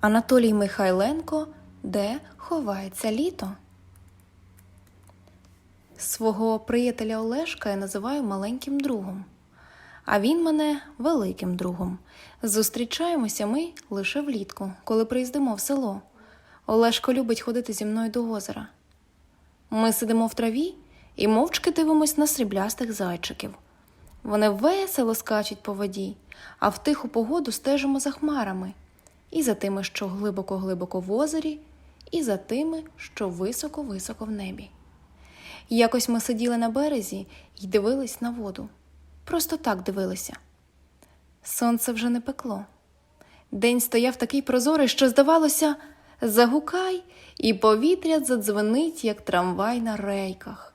Анатолій Михайленко Де ховається літо? Свого приятеля Олешка я називаю маленьким другом, а він мене великим другом. Зустрічаємося ми лише влітку, коли приїздимо в село. Олешко любить ходити зі мною до озера. Ми сидимо в траві і мовчки дивимось на сріблястих зайчиків. Вони весело скачуть по воді, а в тиху погоду стежимо за хмарами, і за тими, що глибоко-глибоко в озері, і за тими, що високо-високо в небі. Якось ми сиділи на березі і дивились на воду. Просто так дивилися. Сонце вже не пекло. День стояв такий прозорий, що, здавалося, загукай, і повітря задзвенить, як трамвай на рейках.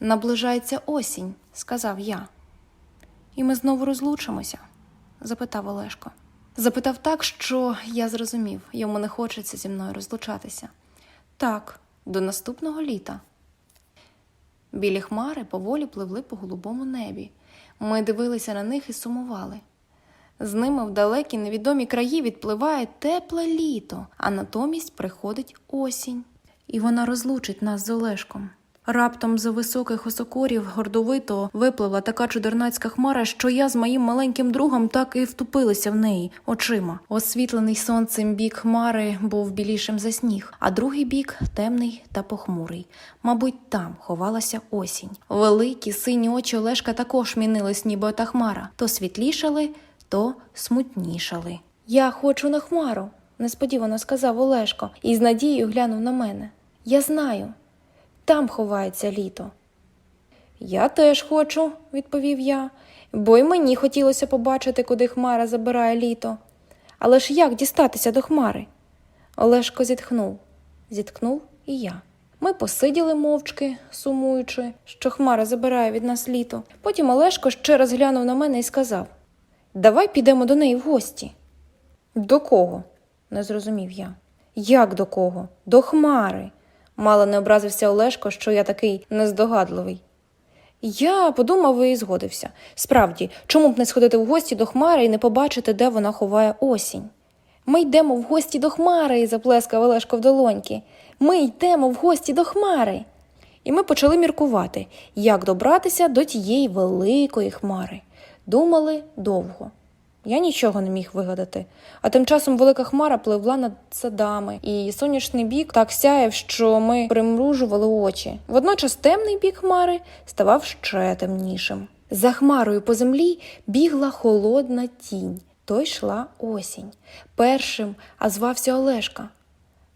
Наближається осінь, сказав я. І ми знову розлучимося? запитав Олешко. Запитав так, що я зрозумів, йому не хочеться зі мною розлучатися. Так, до наступного літа. Білі хмари поволі пливли по голубому небі. Ми дивилися на них і сумували. З ними в далекі невідомі краї відпливає тепле літо, а натомість приходить осінь. І вона розлучить нас з Олешком. Раптом за високих осокорів гордовито випливла така чудернацька хмара, що я з моїм маленьким другом так і втупилися в неї очима. Освітлений сонцем бік хмари був білішим за сніг, а другий бік темний та похмурий. Мабуть, там ховалася осінь. Великі сині очі Олешка також мінились, ніби ота хмара, то світлішали, то смутнішали. Я хочу на хмару, несподівано сказав Олешко і з надією глянув на мене. Я знаю. Там ховається літо. Я теж хочу, відповів я, бо й мені хотілося побачити, куди хмара забирає літо. Але ж як дістатися до хмари? Олешко зітхнув, зіткнув і я. Ми посиділи мовчки, сумуючи, що хмара забирає від нас літо. Потім Олешко ще раз глянув на мене і сказав Давай підемо до неї в гості. До кого? не зрозумів я. Як до кого? До хмари. Мало не образився Олешко, що я такий нездогадливий. Я подумав і згодився. Справді, чому б не сходити в гості до хмари і не побачити, де вона ховає осінь? Ми йдемо в гості до хмари, заплескав Олешко в долоньки. Ми йдемо в гості до хмари. І ми почали міркувати, як добратися до тієї великої хмари. Думали довго. Я нічого не міг вигадати. А тим часом велика хмара пливла над садами, і сонячний бік так сяяв, що ми примружували очі. Водночас темний бік хмари ставав ще темнішим. За хмарою по землі бігла холодна тінь, то йшла осінь. Першим а звався Олешка.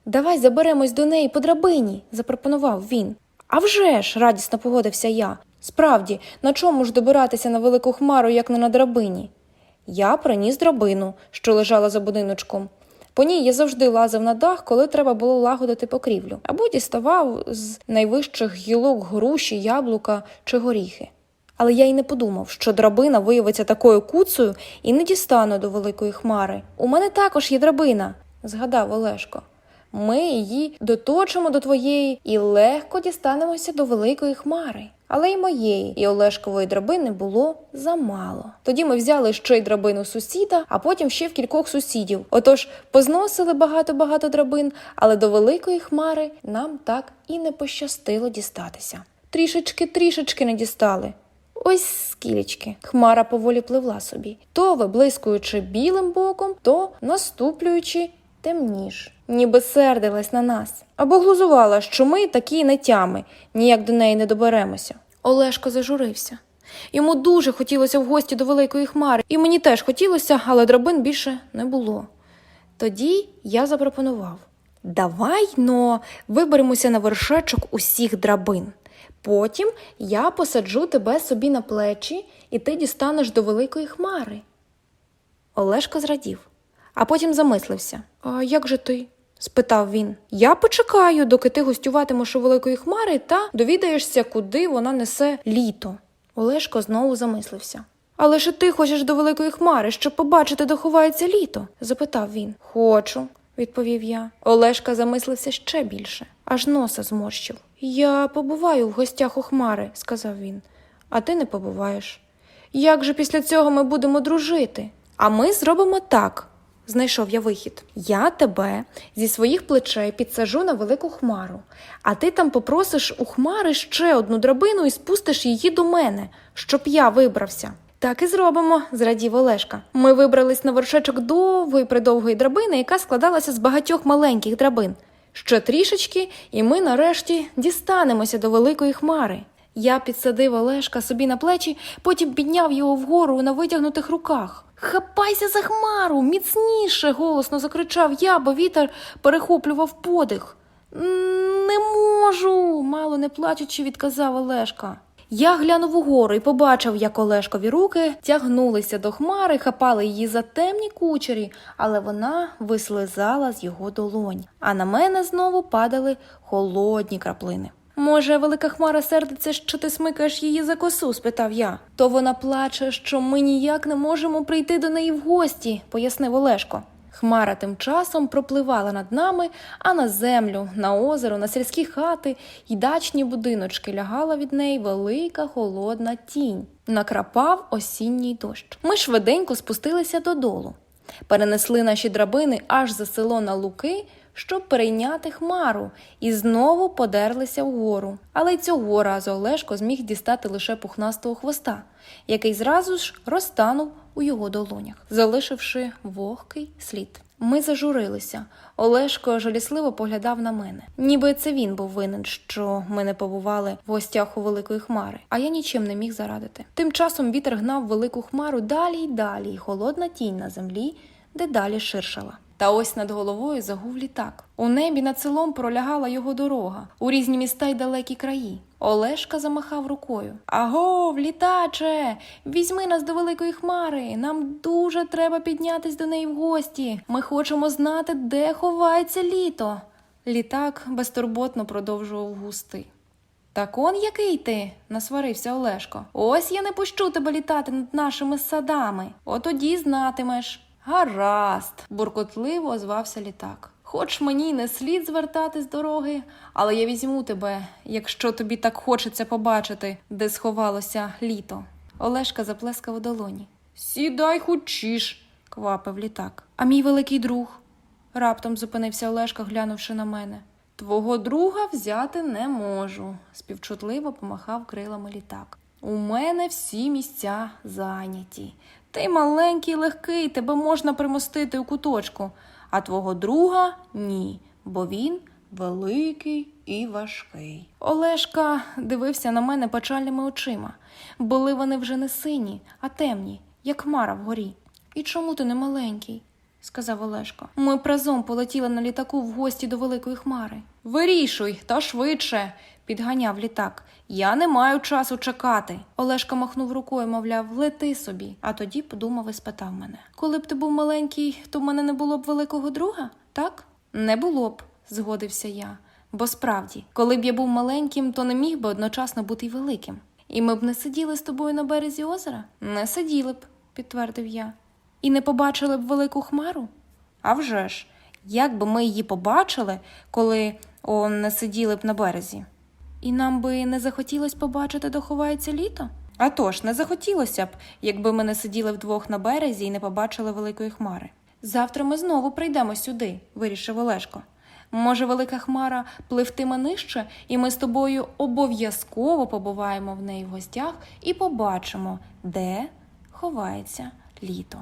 Давай заберемось до неї по драбині, запропонував він. «А вже ж!» – радісно погодився я. Справді, на чому ж добиратися на велику хмару, як не на драбині? Я приніс драбину, що лежала за будиночком. По ній я завжди лазив на дах, коли треба було лагодити покрівлю, або діставав з найвищих гілок груші, яблука чи горіхи. Але я й не подумав, що драбина виявиться такою куцею і не дістану до великої хмари. У мене також є драбина, згадав Олешко. Ми її доточимо до твоєї і легко дістанемося до великої хмари. Але й моєї, і Олешкової драбини було замало. Тоді ми взяли ще й драбину сусіда, а потім ще в кількох сусідів. Отож позносили багато-багато драбин, але до великої хмари нам так і не пощастило дістатися. Трішечки, трішечки не дістали. Ось скілечки. Хмара поволі пливла собі, то виблискуючи білим боком, то наступлюючи темніш, ніби сердилась на нас, або глузувала, що ми такі нетями, ніяк до неї не доберемося. Олешко зажурився. Йому дуже хотілося в гості до великої хмари, і мені теж хотілося, але драбин більше не було. Тоді я запропонував давай но виберемося на вершечок усіх драбин. Потім я посаджу тебе собі на плечі, і ти дістанеш до великої хмари. Олешко зрадів, а потім замислився. А як же ти? спитав він. Я почекаю, доки ти гостюватимеш у великої хмари та довідаєшся, куди вона несе літо. Олешко знову замислився. Але ж ти хочеш до великої хмари, щоб побачити, де ховається літо? запитав він. Хочу, відповів я. Олешка замислився ще більше, аж носа зморщив. Я побуваю в гостях у хмари, сказав він, а ти не побуваєш. Як же після цього ми будемо дружити? А ми зробимо так, знайшов я вихід. Я тебе зі своїх плечей підсажу на велику хмару, а ти там попросиш у хмари ще одну драбину і спустиш її до мене, щоб я вибрався. Так і зробимо, зрадів Олешка. Ми вибрались на вершечок довгої придовгої драбини, яка складалася з багатьох маленьких драбин. Ще трішечки, і ми нарешті дістанемося до великої хмари. Я підсадив Олешка собі на плечі, потім підняв його вгору на витягнутих руках. Хапайся за хмару, міцніше. голосно закричав я, бо вітер перехоплював подих. Не можу, мало не плачучи, відказав Олешка. Я глянув угору і побачив, як Олешкові руки тягнулися до хмари, хапали її за темні кучері, але вона вислизала з його долонь, а на мене знову падали холодні краплини. Може, велика хмара сердиться, що ти смикаєш її за косу? спитав я. То вона плаче, що ми ніяк не можемо прийти до неї в гості, пояснив Олешко. Хмара тим часом пропливала над нами, а на землю, на озеро, на сільські хати й дачні будиночки лягала від неї велика холодна тінь. Накрапав осінній дощ. Ми швиденько спустилися додолу. Перенесли наші драбини аж за село на луки, щоб перейняти хмару, і знову подерлися вгору. Але й цього разу Олешко зміг дістати лише пухнастого хвоста, який зразу ж розтанув у його долонях, залишивши вогкий слід. Ми зажурилися. Олешко жалісливо поглядав на мене. Ніби це він був винен, що ми не побували в гостях у великої хмари, а я нічим не міг зарадити. Тим часом вітер гнав велику хмару далі й далі, і холодна тінь на землі дедалі ширшала. Та ось над головою загув літак. У небі над селом пролягала його дорога, у різні міста й далекі краї. Олешка замахав рукою. Агов, літаче, візьми нас до великої хмари. Нам дуже треба піднятись до неї в гості. Ми хочемо знати, де ховається літо. Літак безтурботно продовжував густи. Так он який ти? насварився Олешко. Ось я не пущу тебе літати над нашими садами. От тоді знатимеш. Гаразд, буркотливо озвався літак. Хоч мені не слід звертати з дороги, але я візьму тебе, якщо тобі так хочеться побачити, де сховалося літо. Олешка заплескав у долоні. Сідай хучіш, квапив літак. А мій великий друг. Раптом зупинився Олешка, глянувши на мене. Твого друга взяти не можу, співчутливо помахав крилами літак. У мене всі місця зайняті. Ти маленький, легкий, тебе можна примостити у куточку, а твого друга ні, бо він великий і важкий. Олешка дивився на мене печальними очима. Були вони вже не сині, а темні, як хмара вгорі. І чому ти не маленький? сказав Олешко. Ми б разом полетіли на літаку в гості до великої хмари. Вирішуй, та швидше, підганяв літак. Я не маю часу чекати. Олешка махнув рукою, мовляв, лети собі. А тоді подумав і спитав мене: Коли б ти був маленький, то в мене не було б великого друга, так? Не було б, згодився я. Бо справді, коли б я був маленьким, то не міг би одночасно бути й великим. І ми б не сиділи з тобою на березі озера? Не сиділи б, підтвердив я. І не побачили б велику хмару? А вже ж, як би ми її побачили, коли о, не сиділи б на березі? І нам би не захотілося побачити, де ховається літо? А тож, не захотілося б, якби ми не сиділи вдвох на березі і не побачили великої хмари. Завтра ми знову прийдемо сюди, вирішив Олешко. Може, велика хмара пливтиме нижче, і ми з тобою обов'язково побуваємо в неї в гостях і побачимо, де ховається літо.